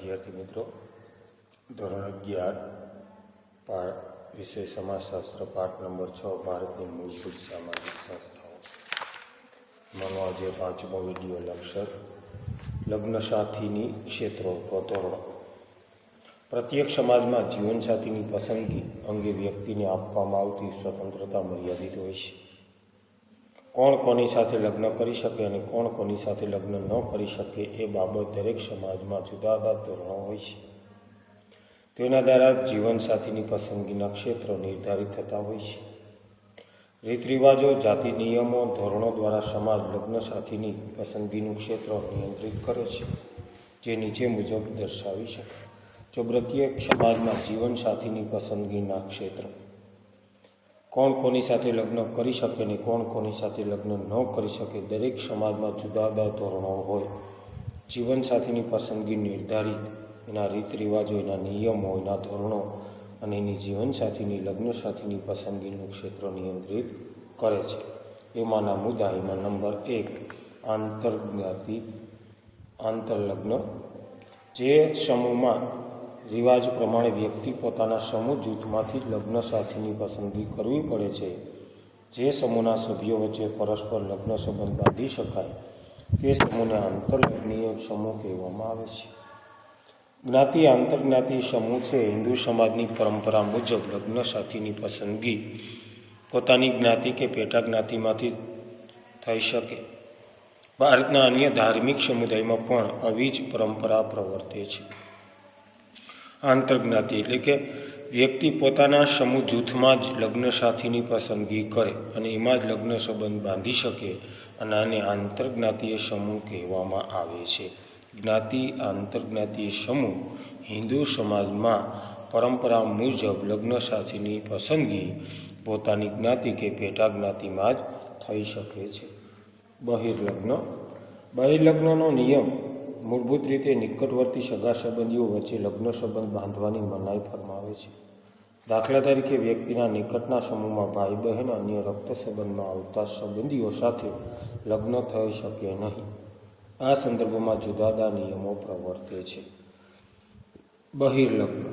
વિદ્યાર્થી મિત્રો, ધોરણ અગિયાર, પાઠ વિષય સમાજશાસ્ત્ર, પાઠ નંબર છ, ભારતની મૂળભૂત સામાજિક સંસ્થાઓ. આજે પાંચમો વીડિયો લક્ષર લગ્ન સાથીની ક્ષેત્રો ધોરણ પ્રત્યેક સમાજમાં જીવનસાથીની પસંદગી અંગે વ્યક્તિને આપવામાં આવતી સ્વતંત્રતા મર્યાદિત હોય છે. કોણ કોની સાથે લગ્ન કરી શકે અને કોણ કોની સાથે લગ્ન ન કરી શકે એ બાબત દરેક સમાજમાં જુદા જુદા ધોરણો હોય છે. તેના દ્વારા જીવનસાથીની પસંદગીના ક્ષેત્રો નિર્ધારિત થતા હોય છે. રીત રિવાજો જાતિ નિયમો, ધોરણો દ્વારા સમાજ લગ્ન સાથીની પસંદગીનું ક્ષેત્ર નિયંત્રિત કરે છે, જે નીચે મુજબ દર્શાવી શકાય. જો પ્રત્યેક સમાજમાં જીવનસાથીની પસંદગીના ક્ષેત્ર કોણ કોની સાથે લગ્ન કરી શકે ને કોણ કોની સાથે લગ્ન ન કરી શકે, દરેક સમાજમાં જુદા જુદા ધોરણો હોય. જીવનસાથીની પસંદગી નિર્ધારિત, એના રીત રિવાજો, એના નિયમો, એના ધોરણો અને એની જીવનસાથીની લગ્ન સાથીની પસંદગીનું ક્ષેત્ર નિયંત્રિત કરે છે. એમાંના મુદ્દા, એમાં નંબર એક, આંતરજ્ઞાતિ, આંતરલગ્ન. જે સમૂહમાં રિવાજ પ્રમાણે વ્યક્તિ પોતાના સમૂહ જૂથમાંથી જ લગ્ન સાથીની પસંદગી કરવી પડે છે. જે સમૂહના સભ્યો વચ્ચે પરસ્પર લગ્ન સંબંધ બાંધી શકાય, તે સમૂહને આંતરલગ્નીય સમૂહ કહેવામાં આવે છે. જ્ઞાતિ આંતરજ્ઞાતિ સમૂહ છે. હિન્દુ સમાજની પરંપરા મુજબ લગ્ન સાથીની પસંદગી પોતાની જ્ઞાતિ કે પેટા જ્ઞાતિમાંથી થઈ શકે. ભારતના અન્ય ધાર્મિક સમુદાયમાં પણ આવી જ પરંપરા પ્રવર્તે છે. આંતરજ્ઞાતિ એટલે કે વ્યક્તિ પોતાના સમૂહ જૂથમાં જ લગ્ન સાથીની પસંદગી કરે અને એમાં જ લગ્ન સંબંધ બાંધી શકે અને આને આંતરજ્ઞાતીય સમૂહ કહેવામાં આવે છે. જ્ઞાતિ, આંતરજ્ઞાતીય સમૂહ હિન્દુ સમાજમાં પરંપરા મુજબ લગ્ન સાથીની પસંદગી પોતાની જ્ઞાતિ કે પેટા જ્ઞાતિમાં જ થઈ શકે છે. બહિર્લગ્ન, બહિર્લગ્નનો નિયમ મૂળભૂત રીતે નિકટવર્તી સગા સંબંધીઓ વચ્ચે લગ્ન સંબંધ બાંધવાની મનાઈ ફરમાવે છે. દાખલા તરીકે વ્યક્તિના નિકટના સમૂહમાં ભાઈ બહેન અન્ય રક્ત સંબંધમાં આવતા સંબંધીઓ સાથે લગ્ન થઈ શકે નહીં. આ સંદર્ભમાં જુદા જુદા નિયમો પ્રવર્તે છે. બહિર્લગ્ન.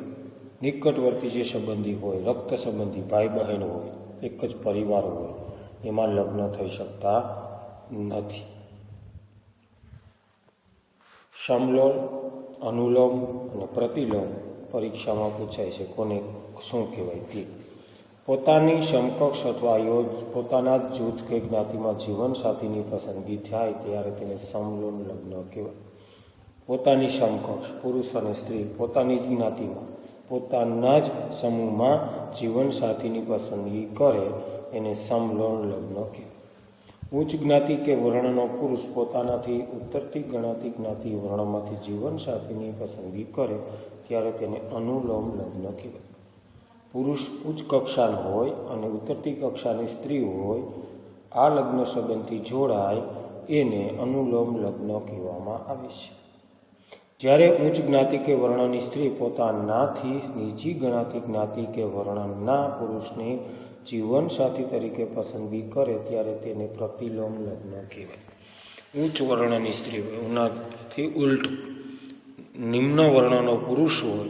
નિકટવર્તી જે સંબંધી હોય, રક્ત સંબંધી ભાઈ બહેન હોય, એક જ પરિવાર હોય, એમાં લગ્ન થઈ શકતા નથી. સમલોમ અનુલોમ અને પ્રતિલોમ પરીક્ષામાં પૂછાય છે કોને શું કહેવાય તે. પોતાની સમકક્ષ અથવા યોજ પોતાના જ જૂથ કે જ્ઞાતિમાં જીવનસાથીની પસંદગી થાય ત્યારે તેને સમલોમ લગ્ન કહેવાય. પોતાની સમકક્ષ પુરુષ અને સ્ત્રી પોતાની જ જ્ઞાતિમાં પોતાના જ સમૂહમાં જીવનસાથીની પસંદગી કરે એને સમલોન લગ્ન કહેવાય. ઉચ્ચ જ્ઞાતિ કે વર્ણનો પુરુષ પોતાનાથી ઉત્તરથી ગણાતી જ્ઞાતિ વર્ણમાંથી જીવનસાથીની પસંદગી કરે, ત્યારે તેને અનુલોમ લગ્ન કહેવાય. પુરુષ ઉચ્ચ કક્ષાનો હોય અને ઉત્તરથી કક્ષાની સ્ત્રી હોય, આ લગ્ન સંબંધથી જોડાય, એને અનુલોમ લગ્ન કહેવામાં આવે છે. જ્યારે ઉચ્ચ જ્ઞાતિ કે વર્ણની સ્ત્રી પોતાનાથી નીચી ગણાતી જ્ઞાતિ કે વર્ણના પુરુષની જીવનસાથી તરીકે પસંદગી કરે ત્યારે તેને પ્રતિલોમ લગ્ન કહેવાય. ઉચ્ચ વર્ણની સ્ત્રી હોય, ઉનાથી ઉલટું નિમ્ન વર્ણનો પુરુષ હોય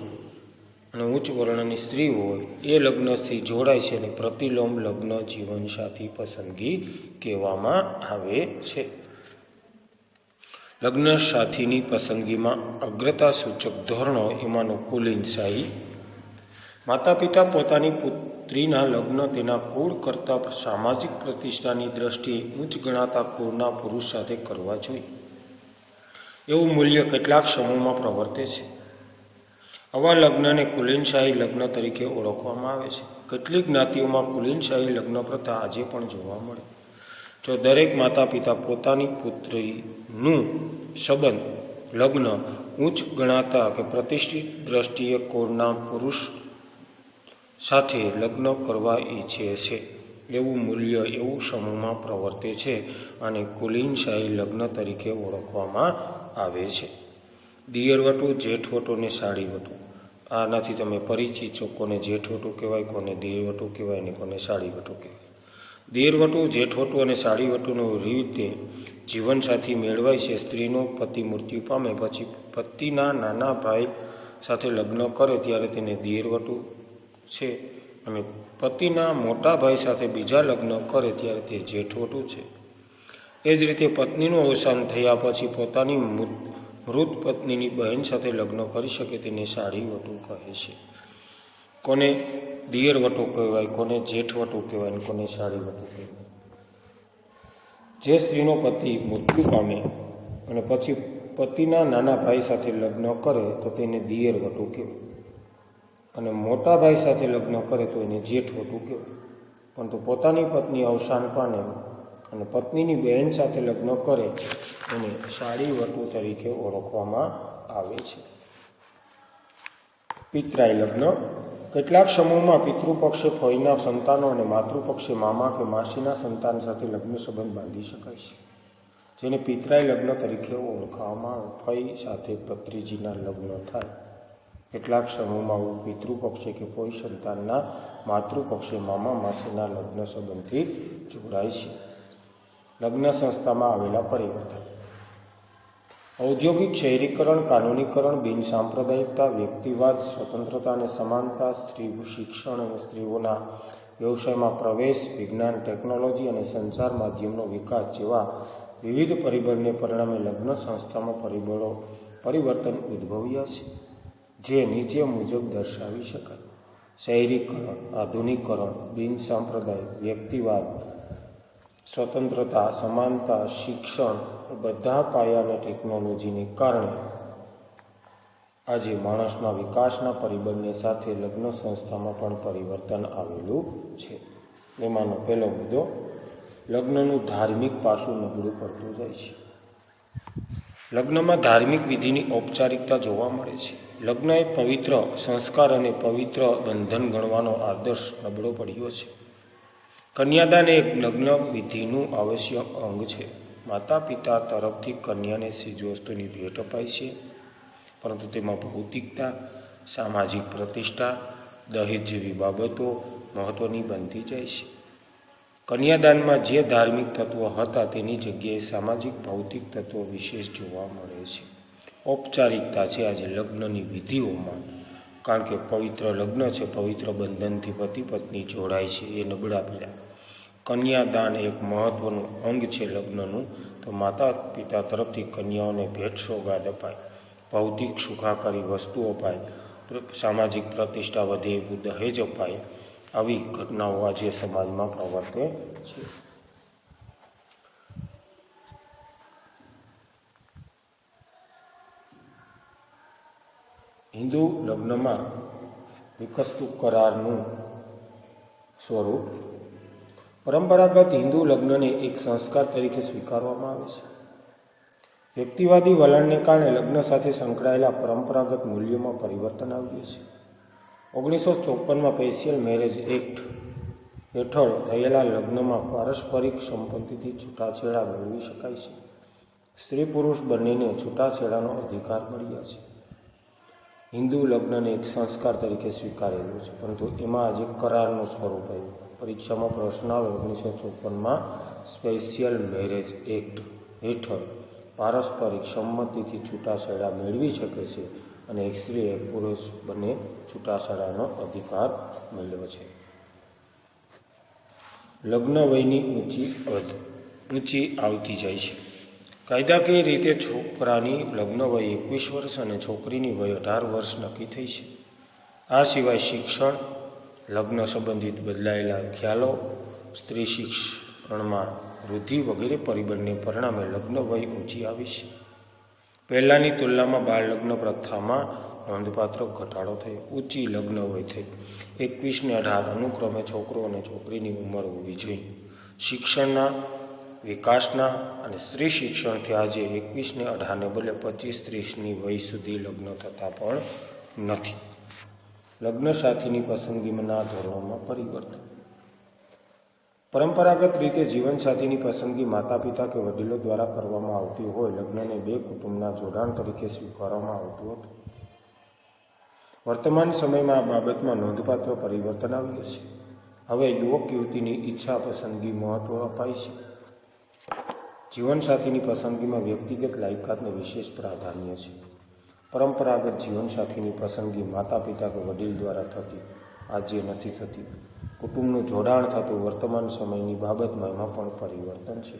અને ઉચ્ચ વર્ણની સ્ત્રી હોય, એ લગ્નથી જોડાય છે અને પ્રતિલોમ લગ્ન જીવનસાથી પસંદગી કહેવામાં આવે છે. લગ્ન સાથીની પસંદગીમાં અગ્રતા સૂચક ધોરણો એમાંનો કુલીનશાહી માતા પિતા પોતાની પુત્રીના લગ્ન તેના કુળ કરતાં સામાજિક પ્રતિષ્ઠાની દ્રષ્ટિએ ઉચ્ચ ગણાતા કુળના પુરુષ સાથે કરવા જોઈએ. એવું મૂલ્ય કેટલાક સમૂહમાં પ્રવર્તે છે. આવા લગ્નને કુલીનશાહી લગ્ન તરીકે ઓળખવામાં આવે છે. કેટલીક જ્ઞાતિઓમાં કુલીનશાહી લગ્ન પ્રથા આજે પણ જોવા મળે. જો દરેક માતા પિતા પોતાની પુત્રીનું સંબંધ લગ્ન ઉચ્ચ ગણાતા કે પ્રતિષ્ઠિત દ્રષ્ટિએ કોળના પુરુષ સાથે લગ્ન કરવા ઈચ્છે છે. એવું મૂલ્ય એવું સમૂહમાં પ્રવર્તે છે અને કુલીનશાહી લગ્ન તરીકે ઓળખવામાં આવે છે. દિયરવટું જેઠવટું ને સાડીવટું આનાથી તમે પરિચિત છો કોને જેઠવટું કહેવાય, કોને દિયરવટું કહેવાય ને કોને સાડીવટું કહેવાય. દેરવટું જેઠવટું અને સાડીવટુનું રીતે જીવનસાથી મેળવાય છે. સ્ત્રીનો પતિ મૃત્યુ પામે પછી પતિના નાના ભાઈ સાથે લગ્ન કરે ત્યારે તેને દેરવટું છે અને પતિના મોટા ભાઈ સાથે બીજા લગ્ન કરે ત્યારે તે જેઠવટું છે. એ જ રીતે પત્નીનું અવસાન થયા પછી પોતાની મૃત પત્નીની બહેન સાથે લગ્ન કરી શકે તેને સાડીવટું કહે છે. કોને દિયરવટું કહેવાય, કોને જેઠવટું કહેવાય અને કોને સાડીવટું કહેવાય. જે સ્ત્રીનો પતિ મૃત્યુ પામે અને પછી પતિના નાના ભાઈ સાથે લગ્ન કરે તો તેને દિયરવટું કહેવાય. અને મોટા ભાઈ સાથે લગ્ન કરે તો એને જેઠવટું કહેવાય. પરંતુ પોતાની પત્ની અવસાન પામે અને પત્નીની બહેન સાથે લગ્ન કરે, એને સાડીવટું તરીકે ઓળખવામાં આવે છે. પિતરાય લગ્ન. કેટલાક સમૂહમાં પિતૃપક્ષે ફોઈના સંતાનો અને માતૃપક્ષે મામા કે માસીના સંતાન સાથે લગ્ન સંબંધ બાંધી શકાય છે. જેને પિતરાય લગ્ન તરીકે ઓળખવામાં આવે. ફઈ સાથે ભત્રીજીના લગ્ન થાય. કેટલાક સમૂહમાં પિતૃપક્ષે કે કોઈ સંતાનના માતૃપક્ષે મામા માસીના લગ્ન સંબંધથી જોડાય છે. લગ્ન સંસ્થામાં આવેલા પરિવર્તન. ઔદ્યોગિક શહેરીકરણ, કાનૂનીકરણ બિનસાંપ્રદાયિકતા વ્યક્તિવાદ, સ્વતંત્રતા અને સમાનતા સ્ત્રી શિક્ષણ અને સ્ત્રીઓના વ્યવસાયમાં પ્રવેશ, વિજ્ઞાન, ટેકનોલોજી અને સંચાર માધ્યમનો વિકાસ જેવા વિવિધ પરિબળને પરિણામે લગ્ન સંસ્થામાં પરિબળો પરિવર્તન ઉદ્ભવ્યા છે. જે નીચે મુજબ દર્શાવી શકાય. શહેરીકરણ, આધુનિકરણ બિનસાંપ્રદાય વ્યક્તિવાદ, સ્વતંત્રતા, સમાનતા, શિક્ષણ, બધા પાયાના ટેકનોલોજીને કારણે આજે માણસના વિકાસના પરિબળને સાથે લગ્ન સંસ્થામાં પણ પરિવર્તન આવેલું છે. એમાંનો પહેલો મુદ્દો, લગ્નનું ધાર્મિક પાસું નબળું પડતું જાય છે. લગ્નમાં ધાર્મિક વિધિની ઔપચારિકતા જોવા મળે છે. લગ્ન એ પવિત્ર સંસ્કાર અને પવિત્ર બંધન ગણવાનો આદર્શ નબળો પડ્યો છે. કન્યાદાન એક લગ્ન વિધિનું આવશ્યક અંગ છે. માતા પિતા તરફથી કન્યાને ચીજવસ્તુની ભેટ અપાય છે. પરંતુ તેમાં ભૌતિકતા, સામાજિક પ્રતિષ્ઠા, દહેજ જેવી બાબતો મહત્ત્વની બનતી જાય છે. કન્યાદાનમાં જે ધાર્મિક તત્વો હતા તેની જગ્યાએ સામાજિક, ભૌતિક તત્વો વિશેષ જોવા મળે છે. ઔપચારિકતા છે આજે લગ્નની વિધિઓમાં. કારણ કે પવિત્ર લગ્ન છે, પવિત્ર બંધનથી પતિ પત્ની જોડાય છે, એ નબળા પડ્યા. કન્યાદાન એક મહત્વનું અંગ છે લગ્નનું, તો માતા પિતા તરફથી કન્યાઓને ભેટ સોગાદ અપાય, ભૌતિક સુખાકારી વસ્તુ અપાય સામાજિક પ્રતિષ્ઠા વધે એવું દહેજ અપાય આવી ઘટનાઓ આજે સમાજમાં પ્રવર્તે છે. હિન્દુ લગ્નમાં વિકસતું કરારનું સ્વરૂપ પરંપરાગત હિન્દુ લગ્નને એક સંસ્કાર તરીકે સ્વીકારવામાં આવે છે. વ્યક્તિવાદી વલણને કારણે લગ્ન સાથે સંકળાયેલા પરંપરાગત મૂલ્યોમાં પરિવર્તન આવ્યું છે. ઓગણીસો ચોપનમાં પેશિયલ મેરેજ એક્ટ હેઠળ થયેલા લગ્નમાં પારસ્પરિક સંપત્તિથી છૂટાછેડા મેળવી શકાય છે. સ્ત્રી પુરુષ બંનેને છૂટાછેડાનો અધિકાર મળ્યા છે. હિન્દુ લગ્નને એક સંસ્કાર તરીકે સ્વીકારેલું છે, પરંતુ એમાં આજે કરારનું સ્વરૂપ આવ્યું. પરીક્ષામાં પ્રશ્ન આવે ઓગણીસો ચોપનમાં સ્પેશિયલ મેરેજ એક્ટ હેઠળ પારસ્પરિક સંમતિથી છૂટાછેડા મેળવી શકે છે. અને સ્ત્રીએ પુરુષ બંને છૂટાછેડાનો અધિકાર મળ્યો છે. લગ્ન વયની ઊંચી અધ ઊંચી આવતી જાય છે. કાયદાકીય રીતે છોકરાની લગ્ન વય એકવીસ વર્ષ અને છોકરીની વય અઢાર વર્ષ નક્કી થઈ છે. આ સિવાય શિક્ષણ, લગ્ન સંબંધિત બદલાયેલા ખ્યાલો, સ્ત્રી શિક્ષણમાં વૃદ્ધિ વગેરે પરિબળને પરિણામે લગ્ન વય ઊંચી આવી છે. પહેલાંની તુલનામાં બાળ લગ્ન પ્રથામાં નોંધપાત્ર ઘટાડો થયો. ઊંચી લગ્ન વય થઈ. એકવીસને અઢાર અનુક્રમે છોકરો અને છોકરીની ઉંમર હોવી જોઈએ. શિક્ષણના, વિકાસના અને સ્ત્રી શિક્ષણથી આજે એકવીસને અઢારને બદલે પચીસ ત્રીસની વય સુધી લગ્ન થતા પણ નથી. લગ્ન સાથીની પસંદગીના ધોરણોમાં પરિવર્તન. પરંપરાગત રીતે જીવનસાથીની પસંદગી માતા પિતા કે વડીલો દ્વારા કરવામાં આવતી હોય, લગ્નને બે કુટુંબના જોડાણ તરીકે સ્વીકારવામાં આવતું હતું. વર્તમાન સમયમાં આ બાબતમાં નોંધપાત્ર પરિવર્તન આવ્યું છે. હવે યુવક યુવતીની ઈચ્છા પસંદગી મહત્વ અપાય છે. જીવનસાથીની પસંદગીમાં વ્યક્તિગત લાયકાતને વિશેષ પ્રાધાન્ય છે. પરંપરાગત જીવનસાથીની પસંદગી માતા પિતા કે વડીલ દ્વારા થતી, આજે નથી થતી. કુટુંબનું જોડાણ થતું વર્તમાન સમયની બાબતમાં એમાં પણ પરિવર્તન છે.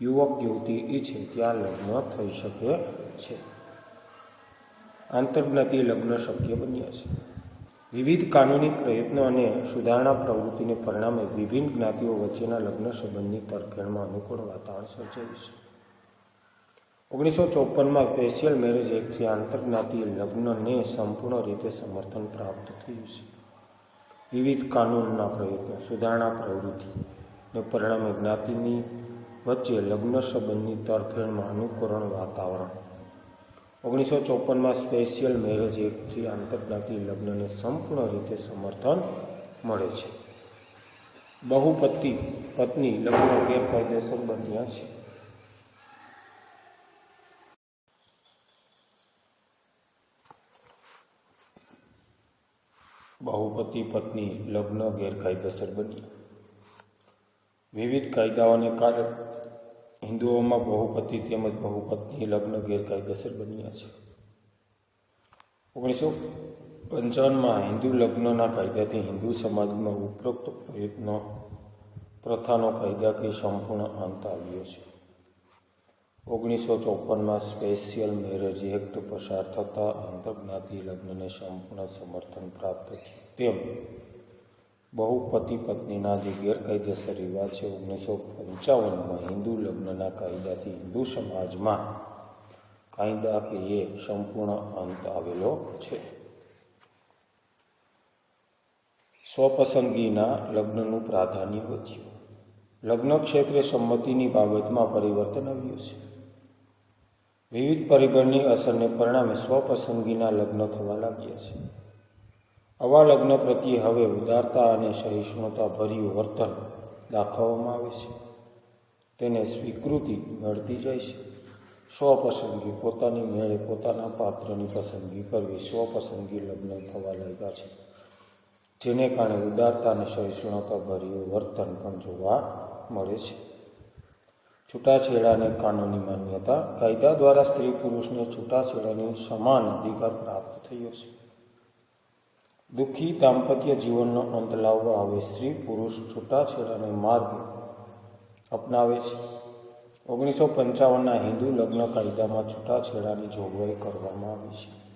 યુવક, યુવતી, ઈચ્છે ત્યાં લગ્ન થઈ શકે છે. આંતરજ્ઞાતીય લગ્ન શક્ય બન્યા છે. વિવિધ કાનૂની પ્રયત્નો અને સુધારણા પ્રવૃત્તિને પરિણામે વિભિન્ન જ્ઞાતિઓ વચ્ચેના લગ્ન સંબંધની તરફેણમાં અનુકૂળ વાતાવરણ સર્જાયું છે. ઓગણીસો ચોપનમાં સ્પેશિયલ મેરેજ એક્ટથી આંતરજ્ઞાતીય લગ્નને સંપૂર્ણ રીતે સમર્થન પ્રાપ્ત થયું છે. વિવિધ કાનૂનના પ્રયત્નો, સુધારણા પ્રવૃત્તિને પરિણામે જ્ઞાતિની વચ્ચે લગ્ન સંબંધની તરફેણમાં અનુકરણ વાતાવરણ. ઓગણીસો ચોપનમાં સ્પેશિયલ મેરેજ એક્ટથી આંતરજ્ઞાતિ લગ્નને સંપૂર્ણ રીતે સમર્થન મળે છે. બહુપતિ પત્ની લગ્ન ગેરકાયદેસર બન્યા છે. બહુપતિ પત્ની લગ્ન ગેરકાયદેસર બન્યા વિવિધ કાયદાઓને કારણે હિન્દુઓમાં બહુપતિ તેમજ બહુપત્ની લગ્ન ગેરકાયદેસર બન્યા છે. ઓગણીસો પંચાવનમાં હિન્દુ લગ્નના કાયદાથી હિન્દુ સમાજમાં ઉપરોક્ત પ્રયત્નો પ્રથાનો કાયદાકીય સંપૂર્ણ અંત આવ્યો છે. ઓગણીસો ચોપનમાં સ્પેશિયલ મેરેજ એક્ટ પસાર થતાં આંતરજ્ઞાતિ લગ્નને સંપૂર્ણ સમર્થન પ્રાપ્ત થયું. તેમ બહુ પતિ પત્નીના જે ગેરકાયદેસર રિવાજ છે. ઓગણીસો પંચાવનમાં હિન્દુ લગ્નના કાયદાથી હિન્દુ સમાજમાં કાયદાકીય સંપૂર્ણ અંત આવેલો છે. સ્વપસંદગીના લગ્નનું પ્રાધાન્ય વધ્યું. લગ્ન ક્ષેત્રે સંમતિની બાબતમાં પરિવર્તન આવ્યું છે. વિવિધ પરિબળની અસરને પરિણામે સ્વપસંદગીના લગ્ન થવા લાગ્યા છે. આવા લગ્ન પ્રત્યે હવે ઉદારતા અને સહિષ્ણુતા ભર્યું વર્તન દાખવવામાં આવે છે. તેને સ્વીકૃતિ મળતી જાય છે. સ્વપસંદગી પોતાની મેળે પોતાના પાત્રની પસંદગી કરવી સ્વપસંદગી લગ્ન થવા લાગ્યા છે. જેને કારણે ઉદારતા અને સહિષ્ણુતા ભર્યું વર્તન પણ જોવા મળે છે. છૂટાછેડાને કાનૂની માન્યતા કાયદા દ્વારા સ્ત્રી પુરુષને છૂટાછેડાની સમાન અધિકાર પ્રાપ્ત થયો છે. દુઃખી દાંપત્ય જીવનનો અંત લાવવા હવે સ્ત્રી પુરુષ છૂટાછેડાનો માર્ગ અપનાવે છે. ઓગણીસો પંચાવનના હિન્દુ લગ્ન કાયદામાં છૂટાછેડાની જોગવાઈ કરવામાં આવી છે.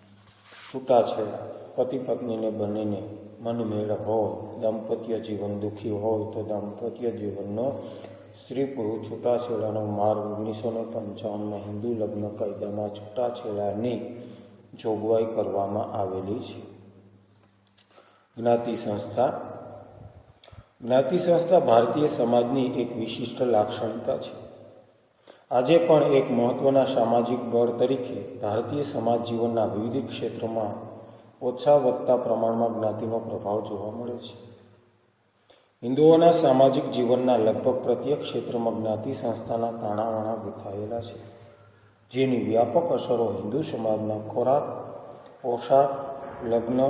છૂટાછેડા, પતિ પત્નીને બંનેને મનમેળ હોય, દાંપત્ય જીવન દુઃખી હોય તો દાંપત્ય જીવનનો સ્ત્રી પુરુષ છૂટાછેડાનો માર્ગ ઓગણીસો ને પંચાવનમાં હિન્દુ લગ્ન કાયદામાં છૂટાછેડાની જોગવાઈ કરવામાં આવેલી છે. જ્ઞાતિ સંસ્થા. જ્ઞાતિ સંસ્થા ભારતીય સમાજની એક વિશિષ્ટ લાક્ષણિકતા છે. આજે પણ એક મહત્વના સામાજિક બળ તરીકે ભારતીય સમાજ જીવનના વિવિધ ક્ષેત્રોમાં ઓછા વધતા પ્રમાણમાં જ્ઞાતિનો પ્રભાવ જોવા મળે છે. હિન્દુઓના સામાજિક જીવનના લગભગ પ્રત્યેક ક્ષેત્રમાં જ્ઞાતિ સંસ્થાના તાણાવાણા વિથાયેલા છે. જેની વ્યાપક અસરો હિન્દુ સમાજના ખોરાક, પોશાક, લગ્ન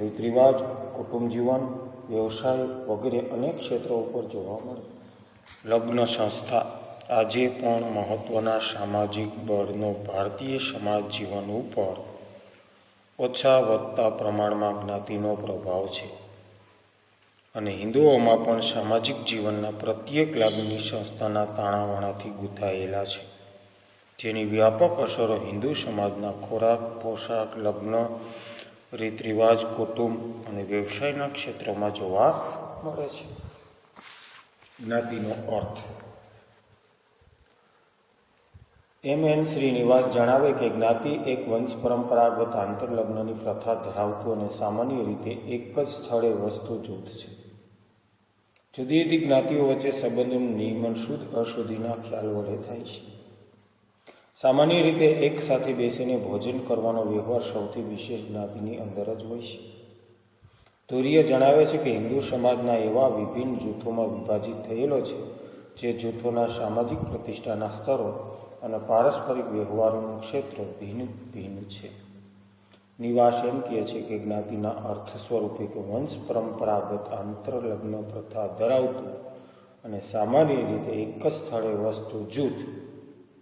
રીત રિવાજ કુટુંબ જીવન, વ્યવસાય વગેરે અનેક ક્ષેત્રો ઉપર જોવા મળે. લગ્ન સંસ્થા આજે પણ મહત્ત્વના સામાજિક બળનો ભારતીય સમાજ જીવન ઉપર ઓછા વધતા પ્રમાણમાં જ્ઞાતિનો પ્રભાવ છે. અને હિન્દુઓમાં પણ સામાજિક જીવનના પ્રત્યેક લાગણી સંસ્થાના તાણાવાણાથી ગૂંથાયેલા છે. જેની વ્યાપક અસરો હિન્દુ સમાજના ખોરાક, પોશાક, લગ્ન રીત રિવાજ કુટુંબ અને વ્યવસાયના ક્ષેત્રમાં જોવા મળે છે. જ્ઞાતિનો અર્થ. એમ. એન. શ્રીનિવાસ જણાવે કે જ્ઞાતિ એક વંશ પરંપરાગત આંતરલગ્નની પ્રથા ધરાવતું અને સામાન્ય રીતે એક જ સ્થળે વસ્તુ જૂથ છે. જુદી જુદી જ્ઞાતિઓ વચ્ચે સંબંધોનું નિયમન શુદ્ધ, અશુદ્ધિના ખ્યાલ વડે થાય છે. સામાન્ય રીતે એક સાથે બેસીને ભોજન કરવાનો વ્યવહાર સૌથી વિશેષ જ્ઞાતિની અંદર જ હોય છે. ધૂર્ય જણાવે છે કે હિન્દુ સમાજના એવા વિભિન્ન જૂથોમાં વિભાજિત થયેલો છે, જે જૂથોના સામાજિક પ્રતિષ્ઠાના સ્તરો અને પારસ્પરિક વ્યવહારોનું ક્ષેત્ર ભિન્ન ભિન્ન છે. નિવાસ એમ કહે છે કે જ્ઞાતિના અર્થ સ્વરૂપે કે વંશ પરંપરાગત આંતરલગ્ન પ્રથા ધરાવતું અને સામાન્ય રીતે એક જ સ્થળે વસ્તુ જૂથ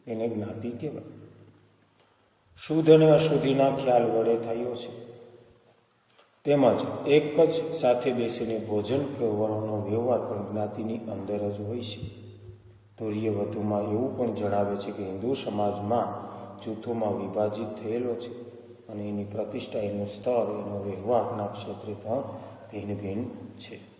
એને જ્ઞાતિ કહેવાય. શુદ્ધ અને અશુદ્ધિના ખ્યાલ વડે થયો છે. તેમજ એક જ સાથે બેસીને ભોજન કરવાનો વ્યવહાર પણ જ્ઞાતિની અંદર જ હોય છે. ધોરીએ વધુમાં એવું પણ જણાવે છે કે હિન્દુ સમાજમાં જૂથોમાં વિભાજિત થયેલો છે. અને એની પ્રતિષ્ઠા એનું સ્તર એનો વ્યવહારના ક્ષેત્રે પણ ભિન્ન ભિન્ન છે.